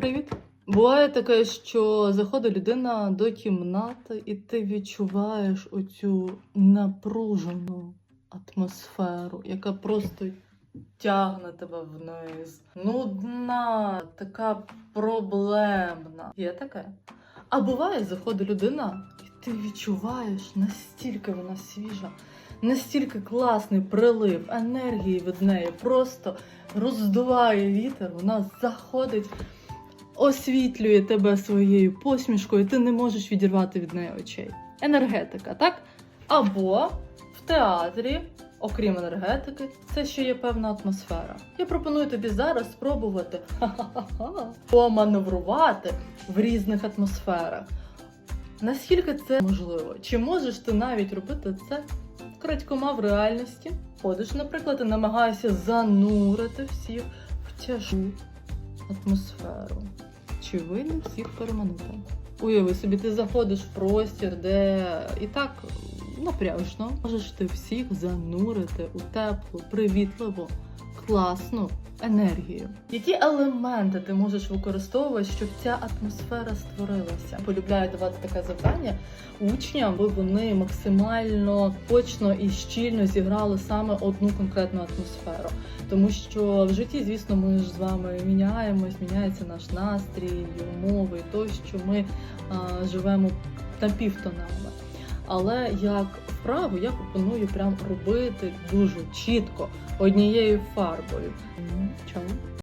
Привіт. Буває таке, що заходить людина до кімнати, і ти відчуваєш оцю напружену атмосферу, яка просто тягне тебе вниз. Нудна, така проблемна. Є таке. А буває, заходить людина, і ти відчуваєш, настільки вона свіжа, настільки класний прилив енергії від неї, просто роздуває вітер, вона заходить, освітлює тебе своєю посмішкою, ти не можеш відірвати від неї очей. Енергетика, так? Або в театрі, окрім енергетики, це ще є певна атмосфера. Я пропоную тобі зараз спробувати поманеврувати в різних атмосферах. Наскільки це можливо? Чи можеш ти навіть робити це крадькома в реальності? Ходиш, наприклад, і намагаєшся занурити всіх в тяжу атмосферу. Чи вийде всіх переманути? Уяви собі, ти заходиш в простір, де і так напряжно. Можеш ти всіх занурити у теплу, привітливу, класну енергію. Які елементи ти можеш використовувати, щоб ця атмосфера створилася? Полюбляю давати таке завдання учням, аби вони максимально точно і щільно зіграли саме одну конкретну атмосферу. Тому що в житті, звісно, ми ж з вами міняємось, міняється наш настрій, умови, і то, що ми а, живемо напівтонами. Але як вправу я пропоную прям робити дуже чітко однією фарбою. Чому?